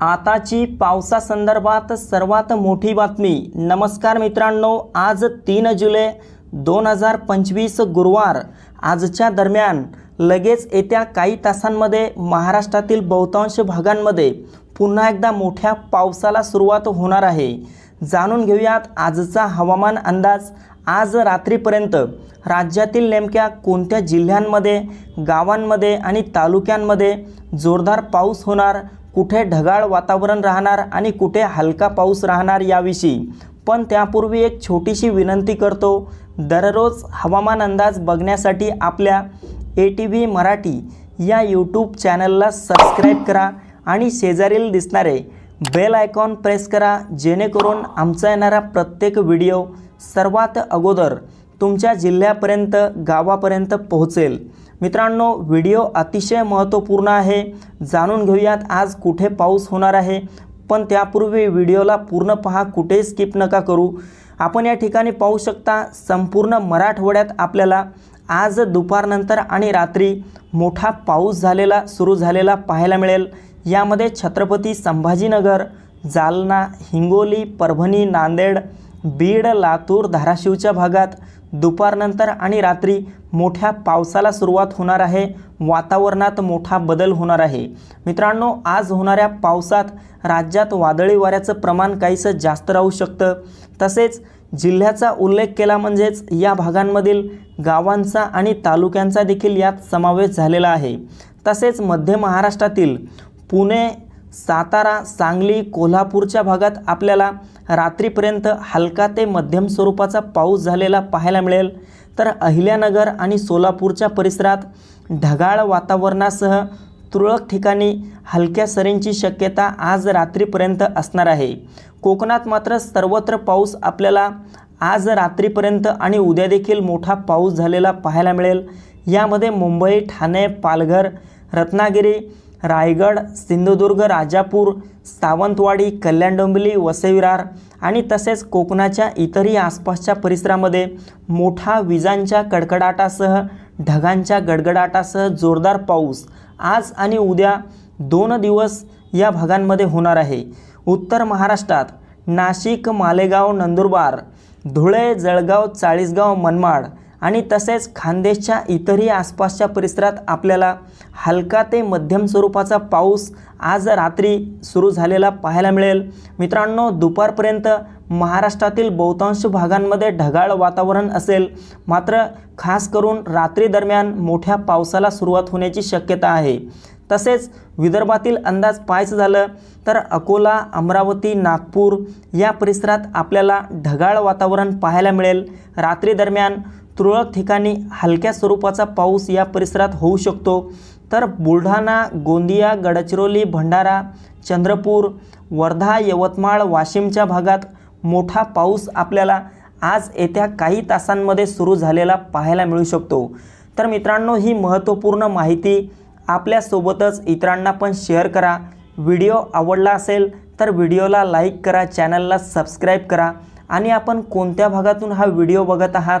आताची पावसासंदर्भात सर्वात मोठी बातमी. नमस्कार मित्रांनो आज तीन जुलै दोन हजार पंचवीस गुरुवार. आजच्या दरम्यान लगेच येत्या काही तासांमध्ये महाराष्ट्रातील बहुतांश भागांमध्ये पुन्हा एकदा मोठ्या पावसाला सुरुवात होणार आहे. जाणून घेऊयात आजचा हवामान अंदाज. आज रात्रीपर्यंत राज्यातील नेमक्या कोणत्या जिल्ह्यांमध्ये गावांमध्ये आणि तालुक्यांमध्ये जोरदार पाऊस होणार? कुठे ढगाळ वातावरण राहणार आणि कुठे हलका पाऊस राहणार याविषयी. पण त्यापूर्वी एक छोटीशी विनंती करतो. दररोज हवामान अंदाज बघण्यासाठी आपल्या ए टी व्ही मराठी या यूट्यूब चॅनलला सबस्क्राईब करा आणि शेजारील दिसणारे बेल आयकॉन प्रेस करा जेणेकरून आमचा येणारा प्रत्येक व्हिडिओ सर्वात अगोदर तुमच्या जिल्ह्यापर्यंत गावापर्यंत पोहोचेल. मित्रांनो व्हिडिओ अतिशय महत्त्वपूर्ण आहे. जाणून घेऊयात आज कुठे पाऊस होणार आहे. पण त्यापूर्वी व्हिडिओला पूर्ण पहा कुठेही स्किप नका करू. आपण या ठिकाणी पाहू शकता संपूर्ण मराठवाड्यात आपल्याला आज दुपारनंतर आणि रात्री मोठा पाऊस झालेला सुरू झालेला पाहायला मिळेल. यामध्ये छत्रपती संभाजीनगर जालना हिंगोली परभणी नांदेड बीड लातूर धाराशिवच्या भागात दुपारनंतर आणि रात्री मोठ्या पावसाला सुरुवात होणार आहे. वातावरणात मोठा बदल होणार आहे. मित्रांनो आज होणाऱ्या पावसात राज्यात वादळी वाऱ्याचं प्रमाण काहीसं जास्त राहू शकतं. तसेच जिल्ह्याचा उल्लेख केला म्हणजेच या भागांमधील गावांचा आणि तालुक्यांचा देखील यात समावेश झालेला आहे. तसेच मध्य महाराष्ट्रातील पुणे सातारा सांगली कोल्हापूरच्या भागात आपल्याला रात्रीपर्यंत हलका ते मध्यम स्वरूपाचा पाऊस झालेला पाहायला मिळेल. तर अहिल्यानगर आणि सोलापूरच्या परिसरात ढगाळ वातावरणासह तुरळक ठिकाणी हलक्या सरींची शक्यता आज रात्रीपर्यंत असणार आहे. कोकणात मात्र सर्वत्र पाऊस आपल्याला आज रात्रीपर्यंत आणि उद्या देखील मोठा पाऊस झालेला पाहायला मिळेल. यामध्ये मुंबई ठाणे पालघर रत्नागिरी रायगड सिंधुदुर्ग राजापूर सावंतवाडी कल्याण डोंबिवली वसेविरार आणि तसेच कोकणाच्या इतरही आसपासच्या परिसरामध्ये मोठा विजांच्या कडकडाटासह ढगांच्या गडगडाटासह जोरदार पाऊस आज आणि उद्या दोन दिवस या भागांमध्ये होणार आहे. उत्तर महाराष्ट्रात नाशिक मालेगाव नंदुरबार धुळे जळगाव चाळीसगाव मनमाड आणि तसेच खानदेशच्या इतरही आसपासच्या परिसरात आपल्याला हलका ते मध्यम स्वरूपाचा पाऊस आज रात्री सुरू झालेला पाहायला मिळेल. मित्रांनो दुपारपर्यंत महाराष्ट्रातील बहुतांश भागांमध्ये ढगाळ वातावरण असेल. मात्र खास करून रात्री दरम्यान मोठ्या पावसाला सुरुवात होण्याची शक्यता आहे. तसेच विदर्भातील अंदाज पाहायचं झालं तर अकोला अमरावती नागपूर या परिसरात आपल्याला ढगाळ वातावरण पाहायला मिळेल. रात्री दरम्यान तुरळक ठिकाणी हलक्या स्वरूपाचा पाऊस या परिसरात होऊ शकतो. तर बुलढाणा गोंदिया गडचिरोली भंडारा चंद्रपूर वर्धा यवतमाळ वाशिमच्या भागात मोठा पाऊस आपल्याला आज येत्या काही तासांमध्ये सुरू झालेला पाहायला मिळू शकतो. तर मित्रांनो ही महत्त्वपूर्ण माहिती आपल्यासोबतच इतरांना पण शेअर करा. व्हिडिओ आवडला असेल तर व्हिडिओला लाईक करा चॅनलला सबस्क्राईब करा आणि आपण कोणत्या भागातून हा व्हिडिओ बघत आहात